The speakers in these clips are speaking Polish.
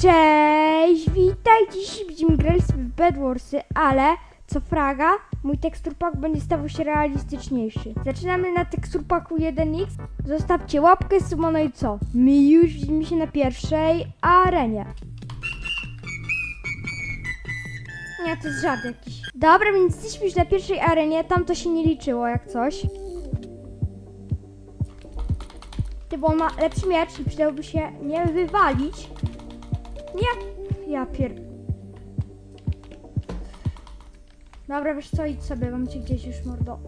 Cześć, witaj! Dziś będziemy grali sobie w Bedwarsy, ale co fraga, mój teksturpak będzie stawał się realistyczniejszy. Zaczynamy na teksturpaku 1x. Zostawcie łapkę, sumo, no i co? My już widzimy się na pierwszej arenie. Nie, to jest żart jakiś. Dobra, więc jesteśmy już na pierwszej arenie, tam to się nie liczyło jak coś. Ty, bo on ma lepszy miecz i przydałoby się nie wywalić. Nie! Ja pier... Dobra, wiesz co, idź sobie, mam cię gdzieś już, mordo.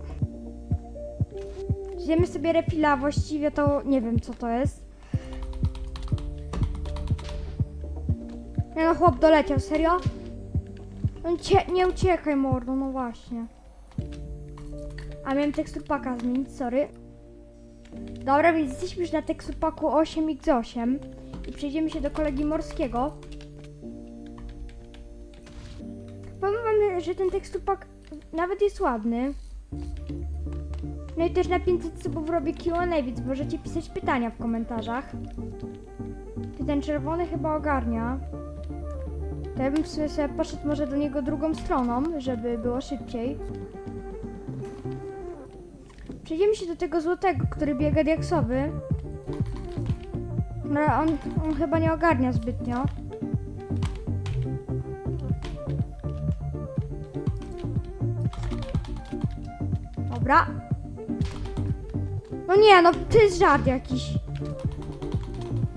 Zjemy sobie refila, właściwie to nie wiem co to jest. Nie no, chłop doleciał, serio? No cie, nie uciekaj, mordo, no właśnie. A miałem teksturpaka zmienić, sorry. Dobra, więc jesteśmy już na teksturpaku 8x8 i przejdziemy się do kolegi morskiego. Powiem wam, że ten teksturpak nawet jest ładny. No i też na 500 subów robię Q&A, więc możecie pisać pytania w komentarzach. Ty ten czerwony chyba ogarnia. To ja bym w sobie poszedł może do niego drugą stroną, żeby było szybciej. Przejdziemy się do tego złotego, który biega diaksowy. No on, on chyba nie ogarnia zbytnio. Dobra. No nie, no to jest żart jakiś.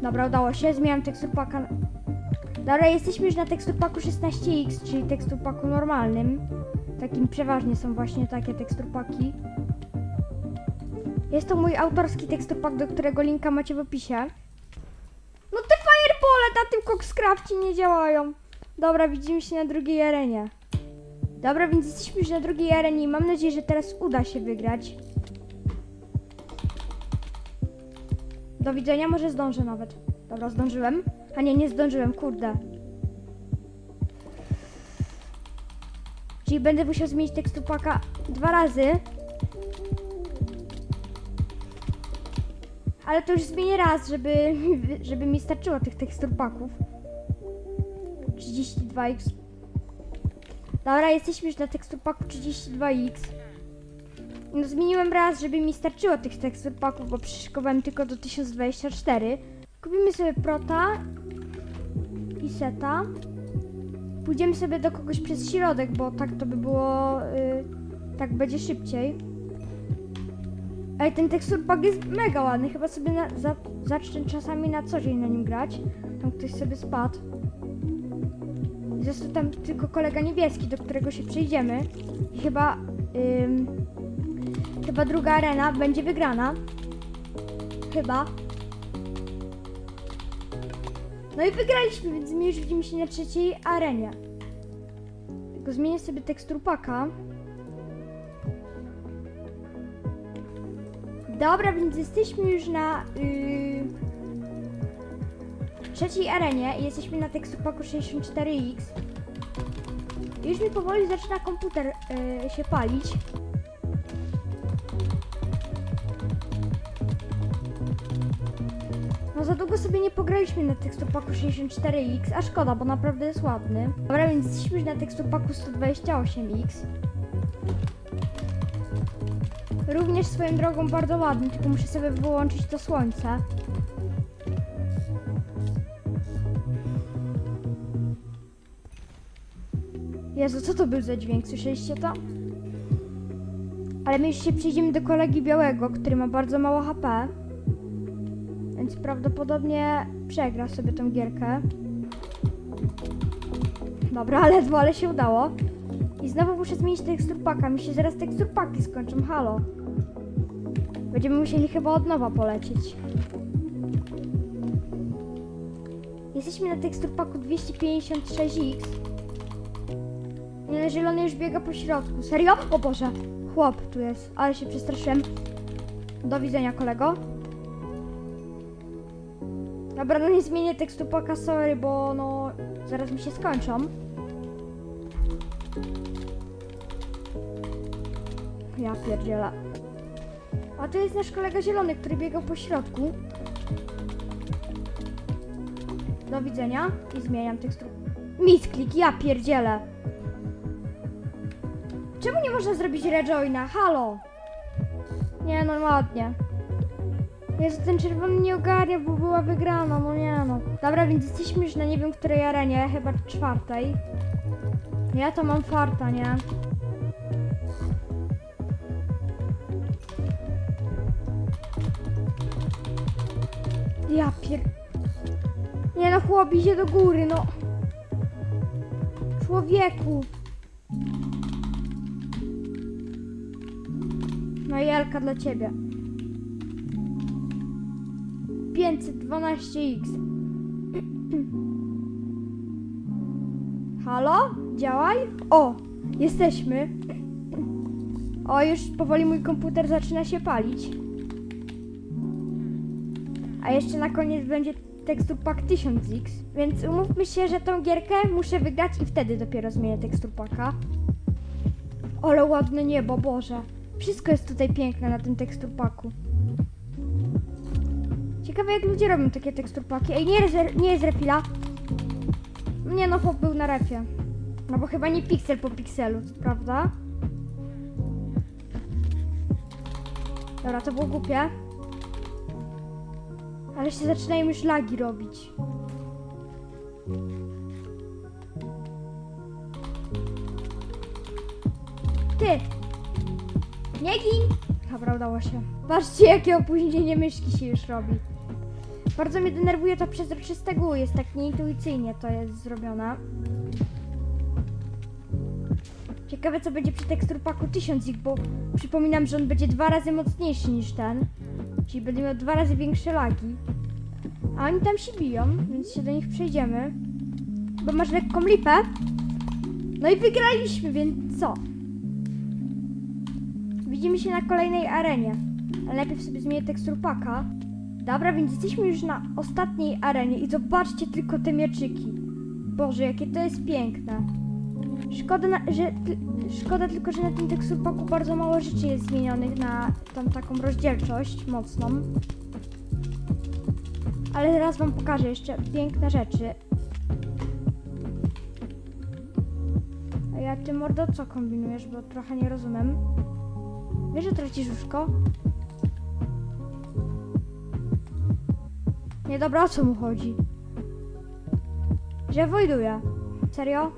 Dobra, udało się. Zmieniam teksturpaka. na- Dobra, jesteśmy już na teksturpaku 16x, czyli teksturpaku normalnym. Takim przeważnie są właśnie takie teksturpaki. Jest to mój autorski teksturpak, do którego linka macie w opisie. Na tym Coxcrafcie nie działają. Dobra, widzimy się na drugiej arenie. Dobra, więc jesteśmy już na drugiej arenie i mam nadzieję, że teraz uda się wygrać. Do widzenia, może zdążę nawet. Dobra, zdążyłem. A nie, nie zdążyłem, kurde. Czyli będę musiał zmienić teksturpaka dwa razy. Ale to już zmienię raz, żeby, żeby mi starczyło tych teksturpaków. 32x. Dobra, jesteśmy już na teksturpaku 32x. No zmieniłem raz, żeby mi starczyło tych teksturpaków, bo przyszykowałem tylko do 1024. Kupimy sobie prota i seta. Pójdziemy sobie do kogoś przez środek, bo tak to by było... y, tak będzie szybciej. Ej, ten teksturpak jest mega ładny. Chyba sobie na, za, zacznę czasami na co dzień na nim grać. Tam ktoś sobie spadł. Został tam tylko kolega niebieski, do którego się przejdziemy. I chyba... Ym, chyba druga arena będzie wygrana. Chyba. No i wygraliśmy, więc my już widzimy się na trzeciej arenie. Tylko zmienię sobie teksturpaka. Dobra, więc jesteśmy już na yy, trzeciej arenie jesteśmy na teksturpaku 64X. I Już mi powoli zaczyna komputer yy, się palić. No za długo sobie nie pograliśmy na teksturpaku 64X, a szkoda, bo naprawdę jest ładny. Dobra, więc jesteśmy już na teksturpaku 128X. Również swoją drogą bardzo ładny, tylko muszę sobie wyłączyć to słońce. Jezu, co to był za dźwięk? Słyszeliście to? Ale my już się przejdziemy do kolegi białego, który ma bardzo mało HP. Więc prawdopodobnie przegra sobie tą gierkę. Dobra, ledwo, ale się udało. I znowu muszę zmienić teksturpaka. Mi się zaraz teksturpaki skończą, halo. Będziemy musieli chyba od nowa polecieć. Jesteśmy na teksturpaku 256X. Nie, zielony już biega po środku. Serio? O Boże, chłop tu jest, ale się przestraszyłem. Do widzenia, kolego. Dobra, no nie zmienię teksturpaka, sorry, bo no zaraz mi się skończą. Ja pierdzielę. A to jest nasz kolega zielony, który biegał po środku. Do widzenia i zmieniam tekstur. Misklik, ja pierdzielę. Czemu nie można zrobić rejoina? Halo! Nie, no ładnie. Jezu, ten czerwony nie ogarnia, bo była wygrana, no nie no. Dobra, więc jesteśmy już na nie wiem której arenie, chyba czwartej. Ja to mam farta, nie? Ja pier... Nie no, chłop idzie do góry, no. Człowieku. No i Elka dla ciebie. 512x. Halo? Działaj? O, jesteśmy. O, już powoli mój komputer zaczyna się palić. A jeszcze na koniec będzie tekstur pack 1000x, więc umówmy się, że tą gierkę muszę wygrać i wtedy dopiero zmienię tekstur packa. Ale ładne niebo, Boże. Wszystko jest tutaj piękne na tym tekstur packu. Ciekawe jak ludzie robią takie tekstur packi. Ej, nie jest, nie jest refila. Nie no, chłop był na refie. No bo chyba nie piksel po pikselu, prawda? Dobra, to było głupie. Ale się zaczynają już lagi robić. Ty! Nie gin! Dobra, udało się. Patrzcie, jakie opóźnienie myszki się już robi. Bardzo mnie denerwuje to przezroczyste GUI, jest tak nieintuicyjnie to jest zrobione. Ciekawe co będzie przy teksturpaku 1000 ich, bo przypominam, że on będzie dwa razy mocniejszy niż ten. Czyli będzie miał dwa razy większe lagi. A oni tam się biją, więc się do nich przejdziemy. Bo masz lekką lipę. No i wygraliśmy, więc co? Widzimy się na kolejnej arenie. Ale najpierw sobie zmienię tekstur paka. Dobra, więc jesteśmy już na ostatniej arenie i zobaczcie tylko te mieczyki. Boże, jakie to jest piękne. Szkoda, na, że, szkoda tylko, że na tym teksturpaku bardzo mało rzeczy jest zmienionych na tą taką rozdzielczość mocną. Ale teraz wam pokażę jeszcze piękne rzeczy. A ja ty mordo co kombinujesz, bo trochę nie rozumiem. Wiesz, że tracisz łóżko? Nie dobra, o co mu chodzi? Że wojduje. Serio?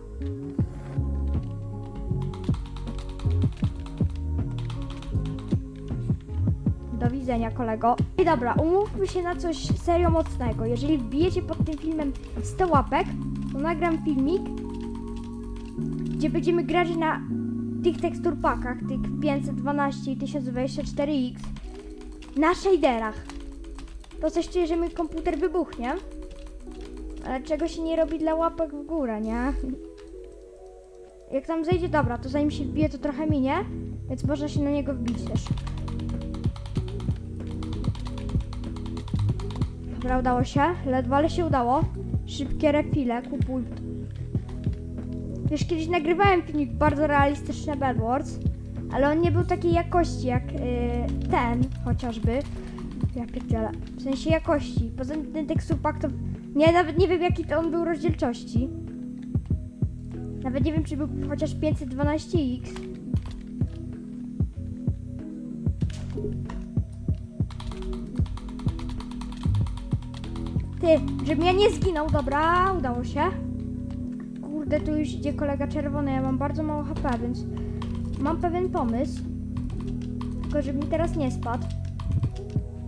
Do widzenia, kolego. I dobra, umówmy się na coś serio mocnego. Jeżeli wbijecie pod tym filmem 100 łapek, to nagram filmik, gdzie będziemy grać na tych tekstur pakach, tych 512 i 1024x, na shaderach. To coś czuję, że mój komputer wybuchnie. Ale czego się nie robi dla łapek w górę, nie? Jak tam zejdzie, dobra, to zanim się wbije, to trochę minie, więc można się na niego wbić też. Dobra, udało się. Ledwo, ale się udało. Szybkie refile, kupuj. Już kiedyś nagrywałem filmik bardzo realistyczny Bedwars, ale on nie był takiej jakości jak yy, ten chociażby. Ja pierdzielę. W sensie jakości. Poza tym ten pack to... Nie, nawet nie wiem jaki to on był rozdzielczości. Nawet nie wiem czy był chociaż 512x. Ty, żebym ja nie zginął, dobra, udało się. Kurde, tu już idzie kolega czerwony, ja mam bardzo mało HP, więc mam pewien pomysł. Tylko żeby mi teraz nie spadł.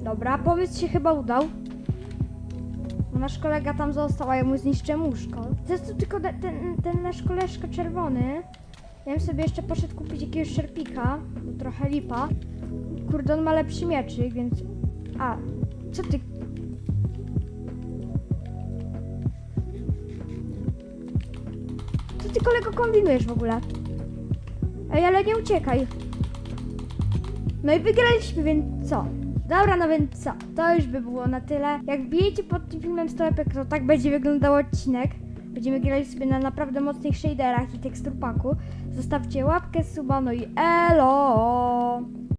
Dobra, pomysł się chyba udał. Bo nasz kolega tam został, a ja mu zniszczę łóżko. Tu tylko ten, ten, nasz koleżka czerwony. Ja bym sobie jeszcze poszedł kupić jakiegoś szerpika, trochę lipa. Kurde, on ma lepszy mieczyk, więc... A, co ty... kolego kombinujesz w ogóle? Ej, ale nie uciekaj. No i wygraliśmy, więc co? Dobra, no więc co? To już by było na tyle. Jak wbijecie pod tym filmem 100 epek, to tak będzie wyglądał odcinek. Będziemy grali sobie na naprawdę mocnych shaderach i tekstur paku. Zostawcie łapkę, suba, no i elo!